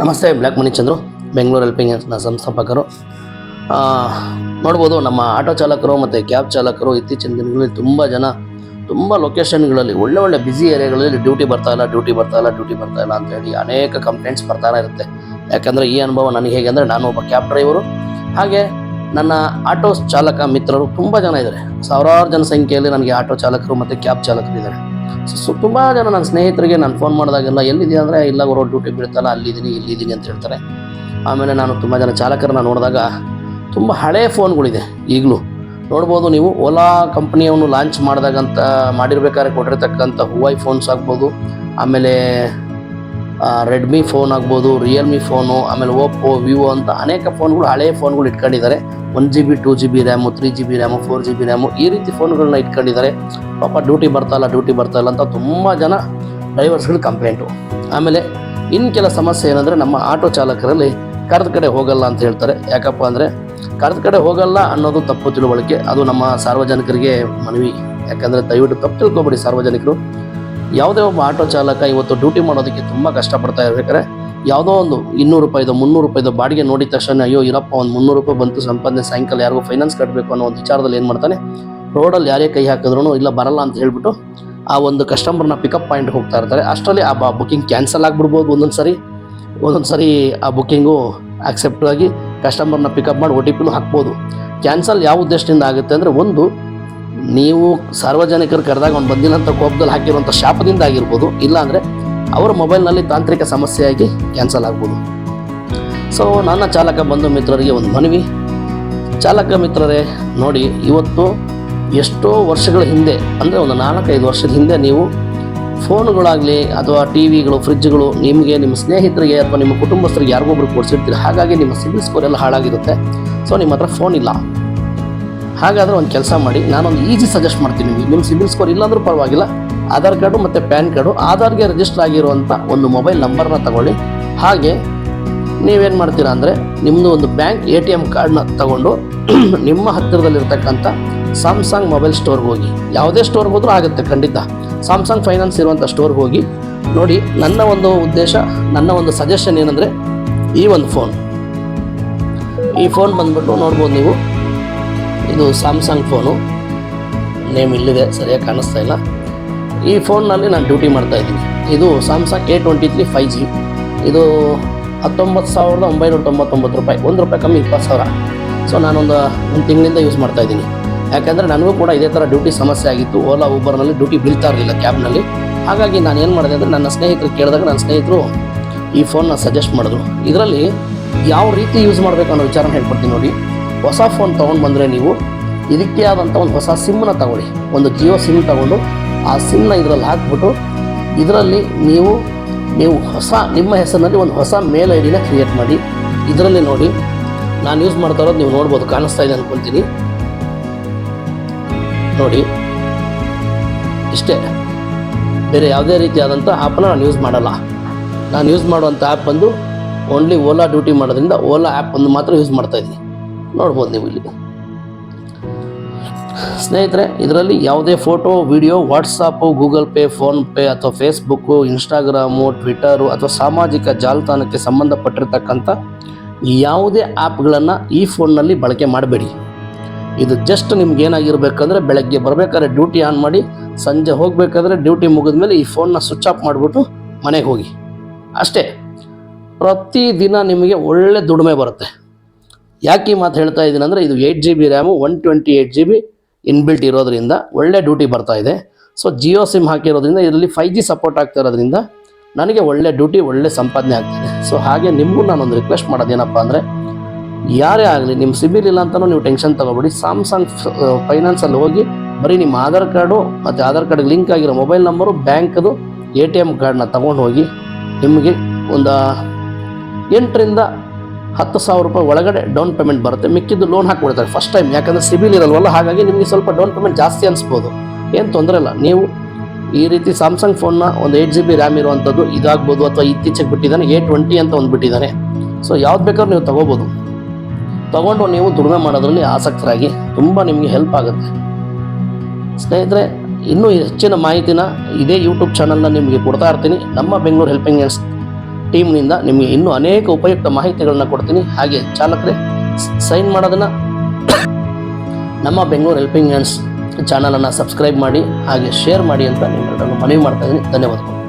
ನಮಸ್ತೆ black money Chandru, Bengaluru ಹೆಲ್ಪಿಂಗ್ನ ಸಂಸ್ಥಾಪಕರು. ನೋಡ್ಬೋದು, ನಮ್ಮ ಆಟೋ ಚಾಲಕರು ಮತ್ತು ಕ್ಯಾಬ್ ಚಾಲಕರು ಇತ್ತೀಚಿನ ದಿನಗಳಲ್ಲಿ ತುಂಬ ಜನ, ತುಂಬ ಲೊಕೇಶನ್ಗಳಲ್ಲಿ ಒಳ್ಳೆ ಒಳ್ಳೆ ಬ್ಯುಸಿ ಏರಿಯಾಗಳಲ್ಲಿ ಡ್ಯೂಟಿ ಬರ್ತಾ ಇಲ್ಲ ಡ್ಯೂಟಿ ಬರ್ತಾ ಇಲ್ಲ ಡ್ಯೂಟಿ ಬರ್ತಾ ಇಲ್ಲ ಅಂತ ಹೇಳಿ ಅನೇಕ ಕಂಪ್ಲೇಂಟ್ಸ್ ಬರ್ತಾನೆ ಇರುತ್ತೆ. ಯಾಕಂದರೆ ಈ ಅನುಭವ ನನಗೆ ಹೇಗೆ ಅಂದರೆ, ನಾನು ಒಬ್ಬ ಕ್ಯಾಬ್ ಡ್ರೈವರು ಹಾಗೆ ನನ್ನ ಆಟೋ ಚಾಲಕ ಮಿತ್ರರು ತುಂಬ ಜನ ಇದ್ದಾರೆ. ಸಾವಿರಾರು ಜನಸಂಖ್ಯೆಯಲ್ಲಿ ನನಗೆ ಆಟೋ ಚಾಲಕರು ಮತ್ತು ಕ್ಯಾಬ್ ಚಾಲಕರು ಇದ್ದಾರೆ. ಸೊ ತುಂಬ ಜನ ನನ್ನ ಸ್ನೇಹಿತರಿಗೆ ನಾನು ಫೋನ್ ಮಾಡಿದಾಗೆಲ್ಲ ಎಲ್ಲಿದೆ ಅಂದರೆ, ಇಲ್ಲ ರೋಡ್ ಡ್ಯೂಟಿ ಬೀಳ್ತಲ್ಲ, ಅಲ್ಲಿದ್ದೀನಿ, ಇಲ್ಲಿದ್ದೀನಿ ಅಂತ ಹೇಳ್ತಾರೆ. ಆಮೇಲೆ ನಾನು ತುಂಬ ಜನ ಚಾಲಕರನ್ನ ನೋಡಿದಾಗ ತುಂಬ ಹಳೆಯ ಫೋನ್ಗಳಿದೆ ಈಗಲೂ. ನೋಡ್ಬೋದು ನೀವು ಓಲಾ ಕಂಪ್ನಿಯವನು ಲಾಂಚ್ ಮಾಡಿದಾಗಂತ, ಮಾಡಿರ್ಬೇಕಾದ್ರೆ ಕೊಟ್ಟಿರ್ತಕ್ಕಂಥ ಹುವಾಯ್ ಫೋನ್ಸ್ ಆಗ್ಬೋದು, ಆಮೇಲೆ ರೆಡ್ಮಿ ಫೋನ್ ಆಗ್ಬೋದು ರಿಯಲ್ಮಿ ಫೋನು ಆಮೇಲೆ ಓಪ್ಪೋ ವಿವೋ ಅಂತ ಅನೇಕ ಫೋನ್ಗಳು ಹಳೆಯ ಫೋನ್ಗಳು ಇಟ್ಕೊಂಡಿದ್ದಾರೆ. One G B two G B RAM three G B RAM four G B RAM ಈ ರೀತಿ ಫೋನ್ಗಳನ್ನ ಇಟ್ಕೊಂಡಿದ್ದಾರೆ. ಪಾಪ ಡ್ಯೂಟಿ ಬರ್ತಾ ಇಲ್ಲ ಡ್ಯೂಟಿ ಬರ್ತಾ ಇಲ್ಲ ಅಂತ ತುಂಬ ಜನ ಡ್ರೈವರ್ಸ್ಗಳು ಕಂಪ್ಲೇಂಟು ಆಮೇಲೆ ಇನ್ನು ಕೆಲ ಸಮಸ್ಯೆ ಏನಂದರೆ ನಮ್ಮ ಆಟೋ ಚಾಲಕರಲ್ಲಿ ಕರೆದ ಕಡೆ ಹೋಗಲ್ಲ ಅಂತ ಹೇಳ್ತಾರೆ. ಯಾಕಪ್ಪ ಅಂದರೆ ಕರೆದ ಕಡೆ ಹೋಗಲ್ಲ ಅನ್ನೋದು ತಪ್ಪು ತಿಳುವಳಿಕೆ, ಅದು ನಮ್ಮ ಸಾರ್ವಜನಿಕರಿಗೆ ಮನವಿ. ಯಾಕಂದರೆ ದಯವಿಟ್ಟು ತಪ್ಪು ತಿಳ್ಕೊಬೇಡಿ ಸಾರ್ವಜನಿಕರು. ಯಾವುದೇ ಒಬ್ಬ ಆಟೋ ಚಾಲಕ ಇವತ್ತು ಡ್ಯೂಟಿ ಮಾಡೋದಕ್ಕೆ ತುಂಬ ಕಷ್ಟಪಡ್ತಾ ಇರ್ಬೇಕಾದ್ರೆ ಯಾವುದೋ ಒಂದು ಇನ್ನೂರು ರೂಪಾಯಿದು, ಮುನ್ನೂರು ರೂಪಾಯಿದು ಬಾಡಿಗೆ ನೋಡಿದ ತಕ್ಷಣ, ಅಯ್ಯೋ ಇರಪ್ಪ, ಒಂದು ಮುನ್ನೂರು ರೂಪಾಯಿ ಬಂತು, ಸಂಪಾದನೆ, ಸಾಯಂಕಾಲ ಯಾರಿಗೂ ಫೈನಾನ್ಸ್ ಕಟ್ಟಬೇಕು ಅನ್ನೋ ಒಂದು ವಿಚಾರದಲ್ಲಿ ಏನು ಮಾಡ್ತಾನೆ ರೋಡಲ್ಲಿ ಯಾರೇ ಕೈ ಹಾಕಿದ್ರು ಇಲ್ಲ, ಬರಲ್ಲ ಅಂತ ಹೇಳ್ಬಿಟ್ಟು ಆ ಒಂದು ಕಸ್ಟಮರ್ನ ಪಿಕಪ್ ಪಾಯಿಂಟ್ ಹೋಗ್ತಾ ಇರ್ತಾರೆ. ಅಷ್ಟರಲ್ಲಿ ಆ ಬುಕಿಂಗ್ ಕ್ಯಾನ್ಸಲ್ ಆಗಿಬಿಡ್ಬೋದು ಒಂದೊಂದು ಸರಿ. ಒಂದೊಂದು ಸರಿ ಆ ಬುಕ್ಕಿಂಗು ಆಕ್ಸೆಪ್ಟ್ ಆಗಿ ಕಸ್ಟಮರ್ನ ಪಿಕಪ್ ಮಾಡಿ ಒ ಟಿ ಪಿನೂ ಹಾಕ್ಬೋದು. ಕ್ಯಾನ್ಸಲ್ ಯಾವ ಉದ್ದೇಶದಿಂದ ಆಗುತ್ತೆ ಅಂದರೆ, ಒಂದು ನೀವು ಸಾರ್ವಜನಿಕರು ಕರೆದಾಗ ಅವ್ನು ಬಂದಿಲ್ಲ ಅಂತ ಕೋಪದಲ್ಲಿ ಹಾಕಿರುವಂಥ ಶಾಪದಿಂದ ಆಗಿರ್ಬೋದು, ಇಲ್ಲಾಂದರೆ ಅವರ ಮೊಬೈಲ್ನಲ್ಲಿ ತಾಂತ್ರಿಕ ಸಮಸ್ಯೆಯಾಗಿ ಕ್ಯಾನ್ಸಲ್ ಆಗ್ಬೋದು. ಸೊ ನನ್ನ ಚಾಲಕ ಬಂಧು ಮಿತ್ರರಿಗೆ ಒಂದು ಮನವಿ. ಚಾಲಕ ಮಿತ್ರರೇ, ನೋಡಿ, ಇವತ್ತು ಎಷ್ಟೋ ವರ್ಷಗಳ ಹಿಂದೆ, ಅಂದರೆ ಒಂದು ನಾಲ್ಕೈದು ವರ್ಷದ ಹಿಂದೆ ನೀವು ಫೋನುಗಳಾಗಲಿ ಅಥವಾ ಟಿ ವಿಗಳು ಫ್ರಿಜ್ಗಳು ನಿಮಗೆ ನಿಮ್ಮ ಸ್ನೇಹಿತರಿಗೆ ಅಥವಾ ನಿಮ್ಮ ಕುಟುಂಬಸ್ಥರಿಗೆ ಯಾರಿಗೊಬ್ರು ಕೊಡಿಸಿರ್ತೀರಿ, ಹಾಗಾಗಿ ನಿಮ್ಮ ಸಿಬಿಲ್ ಸ್ಕೋರ್ ಎಲ್ಲ ಹಾಳಾಗಿರುತ್ತೆ. ಸೊ ನಿಮ್ಮ ಹತ್ರ ಫೋನ್ ಇಲ್ಲ. ಹಾಗಾದರೆ ಒಂದು ಕೆಲಸ ಮಾಡಿ, ನಾನೊಂದು ಈಸಿ ಸಜೆಸ್ಟ್ ಮಾಡ್ತೀನಿ ನಿಮಗೆ. ನಿಮ್ಮ ಸಿಬಿಲ್ ಸ್ಕೋರ್ ಇಲ್ಲಾಂದ್ರೂ ಪರವಾಗಿಲ್ಲ. ಆಧಾರ್ ಕಾರ್ಡು ಮತ್ತು ಪ್ಯಾನ್ ಕಾರ್ಡು, ಆಧಾರ್ಗೆ ರಿಜಿಸ್ಟರ್ ಆಗಿರುವಂಥ ಒಂದು ಮೊಬೈಲ್ ನಂಬರ್ನ ತಗೊಳ್ಳಿ. ಹಾಗೆ ನೀವೇನು ಮಾಡ್ತೀರಾ ಅಂದರೆ ನಿಮ್ಮದು ಒಂದು ಬ್ಯಾಂಕ್ ಎ ಟಿ ಎಂ ಕಾರ್ಡ್ನ ತಗೊಂಡು ನಿಮ್ಮ ಹತ್ತಿರದಲ್ಲಿರ್ತಕ್ಕಂಥ ಸ್ಯಾಮ್ಸಂಗ್ ಮೊಬೈಲ್ ಸ್ಟೋರ್ಗೆ ಹೋಗಿ. ಯಾವುದೇ ಸ್ಟೋರ್ಗೆ ಹೋದರೂ ಆಗುತ್ತೆ, ಖಂಡಿತ. ಸ್ಯಾಮ್ಸಂಗ್ ಫೈನಾನ್ಸ್ ಇರುವಂಥ ಸ್ಟೋರ್ಗೆ ಹೋಗಿ. ನೋಡಿ, ನನ್ನ ಒಂದು ಉದ್ದೇಶ, ನನ್ನ ಒಂದು ಸಜೆಷನ್ ಏನಂದರೆ, ಈ ಒಂದು ಫೋನ್ ಈ ಫೋನ್ ಬಂದ್ಬಿಟ್ಟು ನೋಡ್ಬೋದು ನೀವು. ಇದು ಸ್ಯಾಮ್ಸಂಗ್ ಫೋನು ನೇಮ್ ಇಲ್ಲಿದೆ, ಸರಿಯಾಗಿ ಕಾಣಿಸ್ತಾ ಇಲ್ಲ. ಈ ಫೋನ್ನಲ್ಲಿ ನಾನು ಡ್ಯೂಟಿ ಮಾಡ್ತಾ ಇದ್ದೀನಿ. ಇದು Samsung A twenty three five G ಇದು ಹತ್ತೊಂಬತ್ತು ಸಾವಿರದ ಒಂಬೈನೂರ ತೊಂಬತ್ತೊಂಬತ್ತು ರೂಪಾಯಿ. ಒಂದು ರೂಪಾಯಿ ಕಮ್ಮಿ, ಇಪ್ಪತ್ತು ಸಾವಿರ. ಸೊ ನಾನೊಂದು, ಒಂದು ತಿಂಗಳಿಂದ ಯೂಸ್ ಮಾಡ್ತಾ ಇದ್ದೀನಿ. ಯಾಕಂದರೆ ನನಗೂ ಕೂಡ ಇದೇ ಥರ ಡ್ಯೂಟಿ ಸಮಸ್ಯೆ ಆಗಿತ್ತು. ಓಲಾ ಊಬರ್ನಲ್ಲಿ ಡ್ಯೂಟಿ ಬೀಳ್ತಾ ಇರಲಿಲ್ಲ ಕ್ಯಾಬ್ನಲ್ಲಿ ಹಾಗಾಗಿ ನಾನು ಏನು ಮಾಡಿದೆ ಅಂದರೆ, ನನ್ನ ಸ್ನೇಹಿತರು ಕೇಳಿದಾಗ ನನ್ನ ಸ್ನೇಹಿತರು ಈ ಫೋನ್ನ ಸಜೆಸ್ಟ್ ಮಾಡಿದ್ರು. ಇದರಲ್ಲಿ ಯಾವ ರೀತಿ ಯೂಸ್ ಮಾಡಬೇಕು ಅನ್ನೋ ವಿಚಾರನ ಹೇಳ್ಕೊಡ್ತೀನಿ ನೋಡಿ. ಹೊಸ ಫೋನ್ ತೊಗೊಂಡು ಬಂದರೆ ನೀವು ಇದಕ್ಕೆ ಆದಂಥ ಒಂದು ಹೊಸ ಸಿಮ್ಮನ್ನ ತಗೊಳ್ಳಿ. ಒಂದು ಜಿಯೋ ಸಿಮ್ ತಗೊಂಡು ಆ ಸಿಮ್ನ ಇದರಲ್ಲಿ ಹಾಕ್ಬಿಟ್ಟು ಇದರಲ್ಲಿ ನೀವು ನೀವು ಹೊಸ, ನಿಮ್ಮ ಹೆಸರಿನಲ್ಲಿ ಒಂದು ಹೊಸ ಮೇಲ್ ಐ ಡಿನ ಕ್ರಿಯೇಟ್ ಮಾಡಿ, ಇದರಲ್ಲಿ ನೋಡಿ. ನಾನು ಯೂಸ್ ಮಾಡ್ತಾ ಇರೋದು ನೀವು ನೋಡ್ಬೋದು, ಕಾಣಿಸ್ತಾ ಇದೆ ಅಂದ್ಕೊಳ್ತೀನಿ ನೋಡಿ. ಇಷ್ಟೇ. ಬೇರೆ ಯಾವುದೇ ರೀತಿಯಾದಂಥ ಆ್ಯಪನ್ನ ನಾನು ಯೂಸ್ ಮಾಡಲ್ಲ. ನಾನು ಯೂಸ್ ಮಾಡುವಂಥ ಆ್ಯಪ್ ಬಂದು ಓನ್ಲಿ ಓಲಾ ಡ್ಯೂಟಿ ಮಾಡೋದ್ರಿಂದ ಓಲಾ ಆ್ಯಪ್ ಒಂದು ಮಾತ್ರ ಯೂಸ್ ಮಾಡ್ತಾ ಇದ್ದೀನಿ. ನೋಡ್ಬೋದು ನೀವು ಇಲ್ಲಿ. ಸ್ನೇಹಿತರೆ, ಇದರಲ್ಲಿ ಯಾವುದೇ photo, video, WhatsApp, Google Pay PhonePe ಅಥವಾ ಫೇಸ್ಬುಕ್ಕು, ಇನ್ಸ್ಟಾಗ್ರಾಮು ಟ್ವಿಟರು ಅಥವಾ ಸಾಮಾಜಿಕ ಜಾಲತಾಣಕ್ಕೆ ಸಂಬಂಧಪಟ್ಟಿರ್ತಕ್ಕಂಥ ಯಾವುದೇ ಆ್ಯಪ್ಗಳನ್ನು ಈ ಫೋನ್ನಲ್ಲಿ ಬಳಕೆ ಮಾಡಬೇಡಿ. ಇದು ಜಸ್ಟ್ ನಿಮ್ಗೆ ಏನಾಗಿರ್ಬೇಕಂದ್ರೆ ಬೆಳಗ್ಗೆ ಬರಬೇಕಾದ್ರೆ ಡ್ಯೂಟಿ ಆನ್ ಮಾಡಿ, ಸಂಜೆ ಹೋಗಬೇಕಾದ್ರೆ ಡ್ಯೂಟಿ ಮುಗಿದ್ಮೇಲೆ ಈ ಫೋನ್ನ ಸ್ವಿಚ್ ಆಫ್ ಮಾಡಿಬಿಟ್ಟು ಮನೆಗೆ ಹೋಗಿ. ಅಷ್ಟೇ. ಪ್ರತಿದಿನ ನಿಮಗೆ ಒಳ್ಳೆ ದುಡಿಮೆ ಬರುತ್ತೆ. ಯಾಕೆ ಈ ಮಾತು ಹೇಳ್ತಾ ಇದ್ದೀನಿ ಅಂದರೆ ಇದು eight G B RAM one twenty eight G B inbuilt ಇರೋದ್ರಿಂದ ಒಳ್ಳೆ ಡ್ಯೂಟಿ ಬರ್ತಾ ಇದೆ. ಸೊ ಜಿಯೋ ಸಿಮ್ ಹಾಕಿರೋದ್ರಿಂದ ಇದರಲ್ಲಿ ಫೈ ಜಿ ಸಪೋರ್ಟ್ ಆಗ್ತಾ ಇರೋದ್ರಿಂದ ನನಗೆ ಒಳ್ಳೆ ಡ್ಯೂಟಿ ಒಳ್ಳೆ ಸಂಪಾದನೆ ಆಗ್ತಿದೆ. ಸೊ ಹಾಗೆ ನಿಮಗೂ ನಾನೊಂದು ರಿಕ್ವೆಸ್ಟ್ ಮಾಡೋದೇನಪ್ಪ ಅಂದರೆ, ಯಾರೇ ಆಗಲಿ ನಿಮ್ಮ ಸಿಬಿಲ್ ಇಲ್ಲ ಅಂತಲೂ ನೀವು ಟೆನ್ಷನ್ ತಗೋಬೇಡಿ. ಸ್ಯಾಮ್ಸಂಗ್ ಫೈನಾನ್ಸಲ್ಲಿ ಹೋಗಿ ಬರೀ ನಿಮ್ಮ ಆಧಾರ್ ಕಾರ್ಡು ಮತ್ತು ಆಧಾರ್ ಕಾರ್ಡ್ಗೆ ಲಿಂಕ್ ಆಗಿರೋ ಮೊಬೈಲ್ ನಂಬರು ಬ್ಯಾಂಕದು ಎ ಟಿ ಎಂ ಕಾರ್ಡನ್ನ ತೊಗೊಂಡು ಹೋಗಿ ನಿಮಗೆ ಒಂದು ಎಂಟರಿಂದ ಹತ್ತು ಸಾವಿರ ರೂಪಾಯಿ ಒಳಗಡೆ ಡೌನ್ ಪೇಮೆಂಟ್ ಬರುತ್ತೆ. ಮಿಕ್ಕಿದ್ದು ಲೋನ್ ಹಾಕ್ಬಿಡ್ತಾರೆ ಫಸ್ಟ್ ಟೈಮ್ ಯಾಕಂದರೆ ಸಿಬಿಲ್ ಇರಲ್ವಲ್ಲ, ಹಾಗಾಗಿ ನಿಮಗೆ ಸ್ವಲ್ಪ ಡೌನ್ ಪೇಮೆಂಟ್ ಜಾಸ್ತಿ ಅನಿಸ್ಬೋದು. ಏನು ತೊಂದರೆ ಇಲ್ಲ. ನೀವು ಈ ರೀತಿ ಸ್ಯಾಮ್ಸಂಗ್ ಫೋನ್ನ ಒಂದು ಏಯ್ಟ್ ಜಿ ಬಿ ರ್ಯಾಮ್ ಇರುವಂಥದ್ದು ಇದಾಗ್ಬೋದು ಅಥವಾ ಇತ್ತೀಚೆಗೆ ಬಿಟ್ಟಿದ್ದಾನೆ ಎ ಟ್ವೆಂಟಿ ಅಂತ ಒಂದು ಬಿಟ್ಟಿದ್ದಾನೆ. ಸೊ ಯಾವ್ದು ಬೇಕಾದ್ರೂ ನೀವು ತೊಗೋಬೋದು. ತೊಗೊಂಡು ನೀವು ದುಡಿಮೆ ಮಾಡೋದ್ರಲ್ಲಿ ಆಸಕ್ತರಾಗಿ ತುಂಬ ನಿಮಗೆ ಹೆಲ್ಪ್ ಆಗುತ್ತೆ. ಸ್ನೇಹಿತರೆ, ಇನ್ನೂ ಹೆಚ್ಚಿನ ಮಾಹಿತಿನ ಇದೇ ಯೂಟ್ಯೂಬ್ ಚಾನಲ್ನ ನಿಮಗೆ ಕೊಡ್ತಾ ಇರ್ತೀನಿ. ನಮ್ಮ ಬೆಂಗಳೂರು ಹೆಲ್ಪಿಂಗ್ ಟೀಮ್ನಿಂದ ನಿಮಗೆ ಇನ್ನೂ ಅನೇಕ ಉಪಯುಕ್ತ ಮಾಹಿತಿಗಳನ್ನ ಕೊಡ್ತೀನಿ. ಹಾಗೆ ಚಾಲಕರೇ, ಸೈನ್ ಮಾಡೋದನ್ನು ನಮ್ಮ ಬೆಂಗಳೂರು ಹೆಲ್ಪಿಂಗ್ ಹ್ಯಾಂಡ್ಸ್ ಚಾನಲನ್ನು ಸಬ್ಸ್ಕ್ರೈಬ್ ಮಾಡಿ, ಹಾಗೆ ಶೇರ್ ಮಾಡಿ ಅಂತ ನಿಮ್ಮೆಲ್ಲರನ್ನು ಮನವಿ ಮಾಡ್ತಾ ಇದ್ದೀನಿ. ಧನ್ಯವಾದಗಳು.